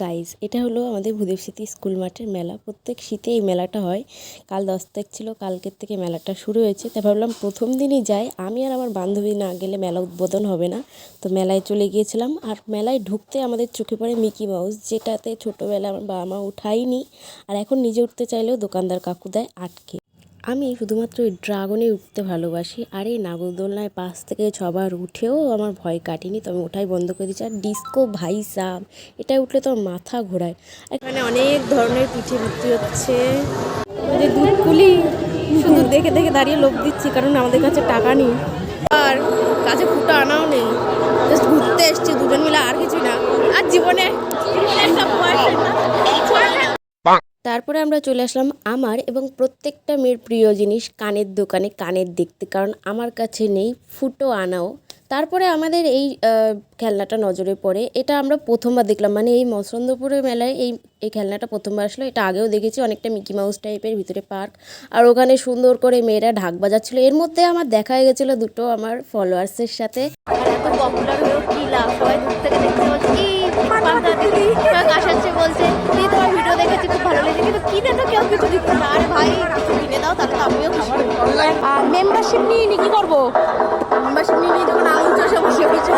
Guys এটা হলো আমাদের ভূদেব স্মৃতি স্কুল মাঠের মেলা। প্রত্যেক শীতে এই মেলাটা হয়। কাল দশ তারিখ ছিল, কালকের থেকে মেলাটা শুরু হয়েছে। তাই ভাবলাম প্রথম দিনই যাই। আমি আর আমার বান্ধবী না গেলে মেলা উদ্বোধন হবে না। তো মেলায় চলে গিয়েছিলাম। আর মেলায় ঢুকতে আমাদের চোখে পড়ে মিকি মাউস, যেটাতে ছোটোবেলায় আমার বাবা মা উঠায়নি। আর এখন নিজে উঠতে চাইলেও দোকানদার কাকু দেয় আটকে। আমি শুধুমাত্র ওই ড্রাগনে উঠতে ভালোবাসি আর এই নাগরদোলনায় পাঁচ থেকে ছবার উঠেও আমার ভয় কাটেনি, তো আমি ওঠাই বন্ধ করে দিচ্ছি। আর ডিস্কো ভাই সাব এটা উঠলে তো মাথা ঘোরায়। এখানে অনেক ধরনের পিঠে ভর্তি হচ্ছে। দুধ কুলি, শুধু দেখে দেখে দাঁড়িয়ে লোভ দিচ্ছি, কারণ আমাদের কাছে টাকা নেই। তারপরে আমরা চলে আসলাম আমার এবং প্রত্যেকটা মেয়ের প্রিয় জিনিস কানের দোকানে কানের দেখতে, কারণ আমার কাছে নেই, ফুটো আনাও। তারপরে আমাদের এই খেলনাটা নজরে পড়ে। এটা আমরা প্রথমবার দেখলাম মানে এই মসন্দপুরের মেলায় এই এই খেলনাটা প্রথমবার আসলো। এটা আগেও দেখেছি, অনেকটা মিকি মাউস টাইপের, ভিতরে পার্ক। আর ওখানে সুন্দর করে মেয়েরা ঢাক বাজাচ্ছিল। এর মধ্যে আমার দেখা গেছিল দুটো আমার ফলোয়ার্সের সাথে। এত পপুলার কি লাভ? সবাই দূর থেকে দেখতে কিন্তু কিনে তো কেউ কিছু দিচ্ছে না আরে ভাই কিছু কিনে দাও তাহলে তো আমিও আর মেম্বারশিপ নিয়ে নি কি করব? মেম্বারশিপ নিয়ে নিয়ে যখন আঙুল চষে বসে বসে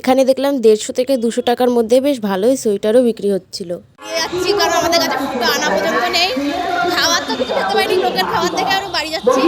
এখানে দেখলাম দেড়শো থেকে দুশো টাকার মধ্যে বেশ ভালোই সোয়েটারও বিক্রি হচ্ছিল। যাচ্ছি কারণ আমাদের কাছে ফুটো আনা পর্যন্ত নেই। খাবার তো কিছু খেতে পারিনি লোকের খাবার থেকে আরও বাড়ি যাচ্ছি।